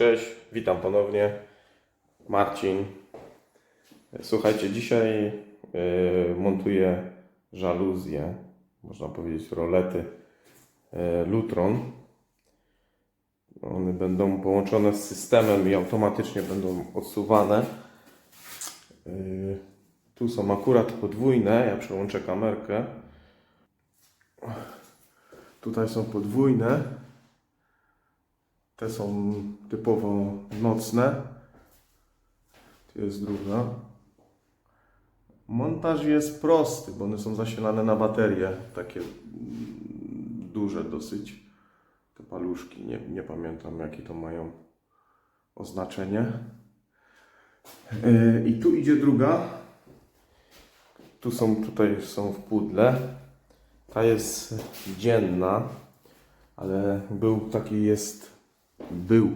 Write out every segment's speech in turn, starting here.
Cześć, witam ponownie. Marcin. Słuchajcie, dzisiaj y, montuję żaluzje, można powiedzieć rolety y, Lutron. One będą połączone z systemem i automatycznie będą odsuwane. Y, tu są akurat podwójne, ja przełączę kamerkę. Tutaj są podwójne. Te są typowo nocne. Tu jest druga. Montaż jest prosty, bo one są zasilane na baterie. Takie duże dosyć. Te paluszki. Nie, nie pamiętam jakie to mają oznaczenie. Yy, I tu idzie druga. Tu są, tutaj są w pudle. Ta jest dzienna, ale był taki jest, był,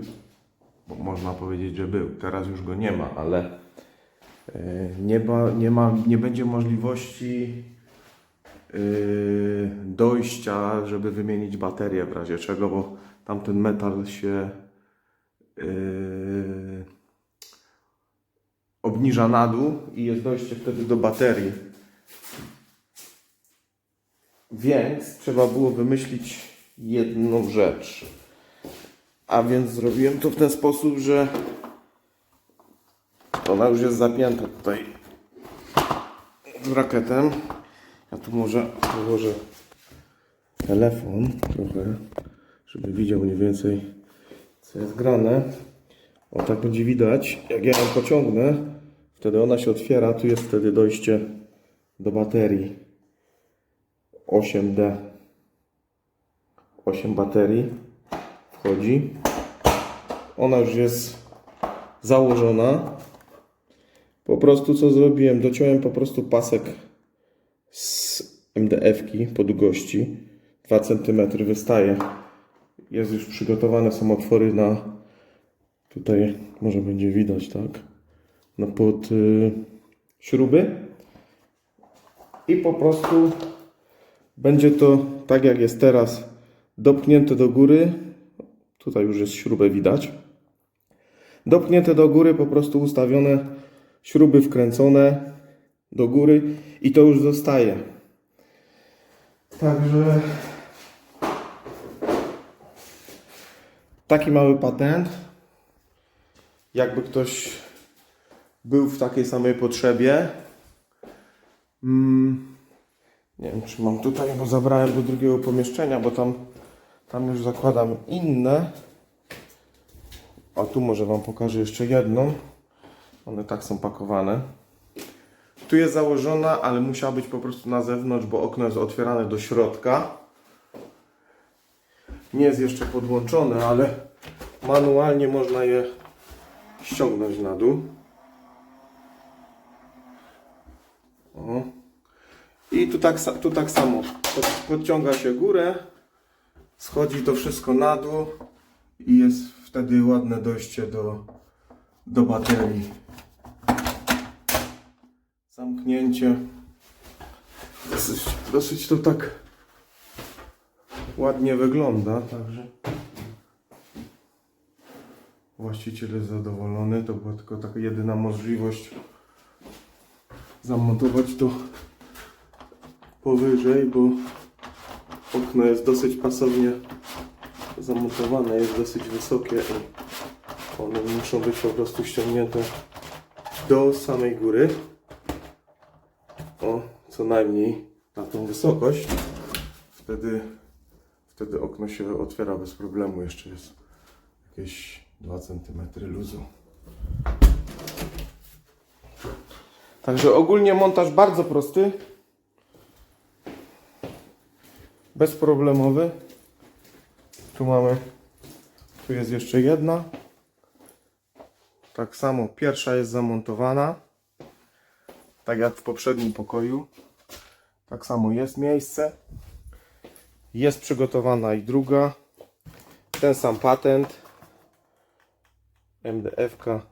bo można powiedzieć, że był. Teraz już go nie ma, ale e, nie ma, nie, ma, nie będzie możliwości e, dojścia, żeby wymienić baterię w razie czego, bo tamten metal się e, obniża na dół i jest dojście wtedy do baterii. Więc trzeba było wymyślić jedną rzecz. A więc zrobiłem to w ten sposób, że ona już jest zapięta tutaj z rakietem. Ja tu może położę telefon trochę, żeby widział mniej więcej co jest grane. O tak będzie widać, jak ja ją pociągnę, wtedy ona się otwiera, tu jest wtedy dojście do baterii. 8D 8 baterii wchodzi. Ona już jest założona. Po prostu co zrobiłem? Dociąłem po prostu pasek z MDF-ki po długości 2 cm wystaje. Jest już przygotowane są otwory na tutaj może będzie widać tak? Na pod y, śruby. I po prostu będzie to tak jak jest teraz, dopnięte do góry. Tutaj już jest śrubę widać. Dopnięte do góry, po prostu ustawione, śruby wkręcone do góry i to już zostaje. Także taki mały patent. Jakby ktoś był w takiej samej potrzebie. Mm. Nie wiem, czy mam tutaj, bo zabrałem do drugiego pomieszczenia, bo tam, tam już zakładam inne. A tu może Wam pokażę jeszcze jedną. One tak są pakowane. Tu jest założona, ale musiała być po prostu na zewnątrz, bo okno jest otwierane do środka. Nie jest jeszcze podłączone, ale manualnie można je ściągnąć na dół. O. I tu tak, tu tak samo. Pod, podciąga się górę, schodzi to wszystko na dół i jest wtedy ładne dojście do, do baterii. Zamknięcie. Dosyć, dosyć to tak ładnie wygląda, także właściciel jest zadowolony. To była tylko taka jedyna możliwość zamontować to powyżej, bo okno jest dosyć pasownie zamontowane, jest dosyć wysokie i one muszą być po prostu ściągnięte do samej góry. O, co najmniej na tą wysokość. Wtedy, wtedy okno się otwiera bez problemu. Jeszcze jest jakieś 2 cm luzu. Także ogólnie montaż bardzo prosty bezproblemowy. Tu mamy, tu jest jeszcze jedna. Tak samo pierwsza jest zamontowana. Tak jak w poprzednim pokoju. Tak samo jest miejsce. Jest przygotowana i druga. Ten sam patent. MDF-ka.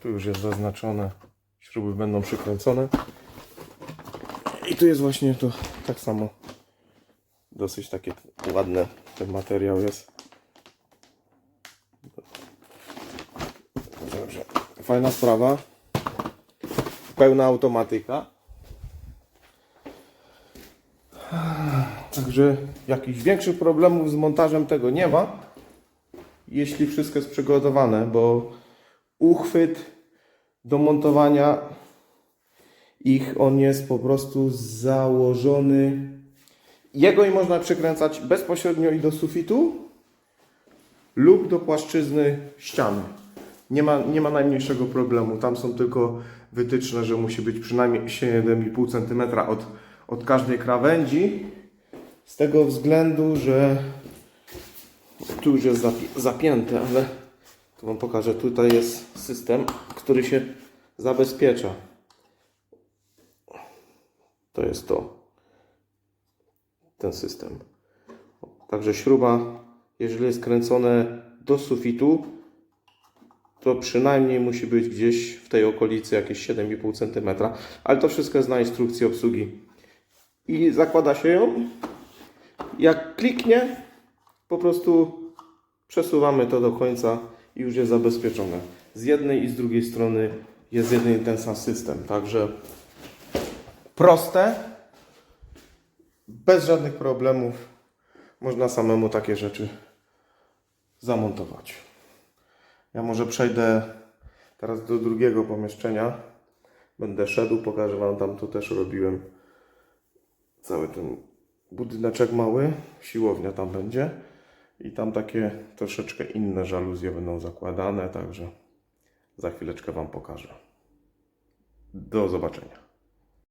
Tu już jest zaznaczone. Śruby będą przykręcone. I tu jest właśnie to tak samo dosyć takie ładne ten materiał jest. Także fajna sprawa. Pełna automatyka. Także jakichś większych problemów z montażem tego nie ma. Jeśli wszystko jest przygotowane, bo uchwyt do montowania ich, on jest po prostu założony. Jego i można przykręcać bezpośrednio i do sufitu lub do płaszczyzny ściany. Nie ma, nie ma najmniejszego problemu. Tam są tylko wytyczne, że musi być przynajmniej 7,5 cm od, od każdej krawędzi. Z tego względu, że tu już jest zapi- zapięte, ale tu Wam pokażę. Tutaj jest system, który się zabezpiecza. To jest to. Ten system. Także śruba, jeżeli jest kręcone do sufitu, to przynajmniej musi być gdzieś w tej okolicy jakieś 7,5 cm. Ale to wszystko jest na instrukcji obsługi. I zakłada się ją. Jak kliknie, po prostu przesuwamy to do końca i już jest zabezpieczone. Z jednej i z drugiej strony jest jeden ten sam system. Także proste, bez żadnych problemów. Można samemu takie rzeczy zamontować. Ja może przejdę teraz do drugiego pomieszczenia. Będę szedł, pokażę Wam tam, to też robiłem cały ten budyneczek mały, siłownia tam będzie i tam takie troszeczkę inne żaluzje będą zakładane, także za chwileczkę Wam pokażę. Do zobaczenia.